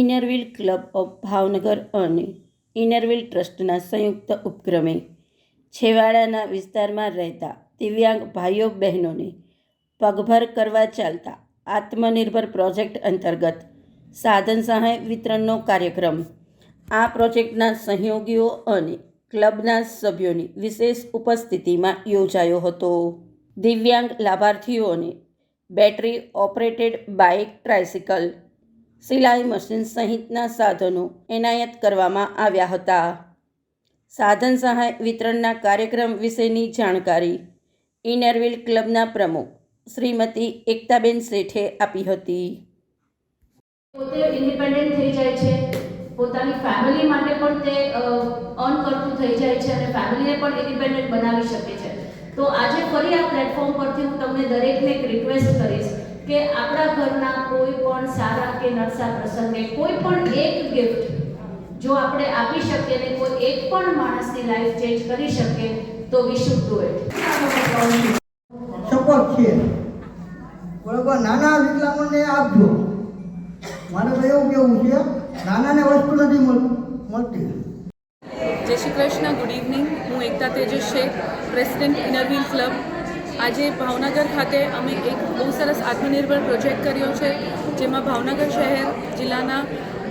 ઇનરવ્હીલ club of Bhavnagar અને Inner Wheel ટ્રસ્ટના સંયુક્ત ઉપક્રમે છેવાડાના વિસ્તારમાં રહેતા દિવ્યાંગ ભાઈઓ બહેનોને પગભર કરવા ચાલતા આત્મનિર્ભર પ્રોજેક્ટ અંતર્ગત સાધન સહાય વિતરણનો કાર્યક્રમ, આ પ્રોજેક્ટના સહયોગીઓ અને ક્લબના સભ્યોની વિશેષ ઉપસ્થિતિમાં યોજાયો હતો. દિવ્યાંગ લાભાર્થીઓને બેટરી ઓપરેટેડ બાઇક ટ્રાયસિકલ સિલાઈ મશીન સહિતના સાધનો એનાયત કરવામાં આવ્યા હતા. સાધન સહાય વિતરણના કાર્યક્રમ વિશેની જાણકારી ઇનરવિલ ક્લબના પ્રમુખ શ્રીમતી એકતાબેન શેઠે આપી હતી. પોતે ઇન્ડિપેન્ડન્ટ થઈ જાય છે. પોતાની ફેમિલી માટે પણ તે અર્ન કરતું થઈ જાય છે અને ફેમિલીને પણ ઇન્ડિપેન્ડન્ટ બનાવી શકે છે. તો આજે ફરી આ પ્લેટફોર્મ પરથી હું તમને દરેકને એક રિક્વેસ્ટ કરીશ કે આપણા ઘરના કોઈ પણ સારા કે નરસા પ્રસંગે કોઈ પણ એક ગિફ્ટ જો આપણે આપી શકીએ ને કોઈ એક પણ માણસની લાઈફ ચેન્જ કરી શકે તો we should do it support છે બરોબર નાના વિકલાંગોને આપજો. મારે તો એવું કેવું છે નાનાને વસ્તુ નથી મળ- મળતી. જય શ્રી કૃષ્ણ ગુડ ઇવનિંગ હું Ekta Tejas Shaikh president inner wheel club આજે ભાવનગર ખાતે અમે એક બહુ સરસ આત્મનિર્ભર પ્રોજેક્ટ કર્યો છે, જેમાં ભાવનગર શહેર જિલ્લાના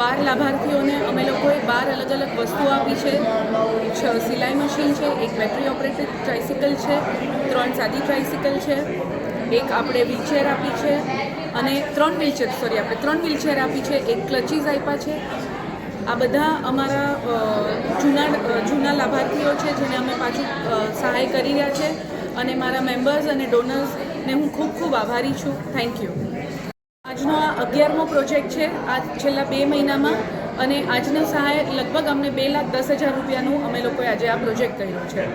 બાર લાભાર્થીઓને અમે લોકોએ બાર અલગ અલગ વસ્તુઓ આપી છે. સિલાઈ મશીન છે, એક બેટરી ઓપરેટેડ ટ્રાઇસિકલ છે, ત્રણ સાદી ટ્રાઇસિકલ છે, એક આપણે વ્હીલચેર આપી છે, અને ત્રણ વ્હીલચેર સોરી આપણે ત્રણ વ્હીલચેર આપી છે, એક ક્લચીસ આપ્યા છે. આ બધા અમારા જૂના જૂના લાભાર્થીઓ છે, જેને અમે પાછું સહાય કરી રહ્યા છે. અને મારા મેમ્બર્સ અને ડોનર્સને હું ખૂબ ખૂબ આભારી છું. થેન્ક યુ આજનો આ અગિયારમો પ્રોજેક્ટ છે આ છેલ્લા બે મહિનામાં, અને આજનો સહાય લગભગ અમને બે લાખ દસ હજાર રૂપિયાનું અમે લોકોએ આજે આ પ્રોજેક્ટ કર્યો છે.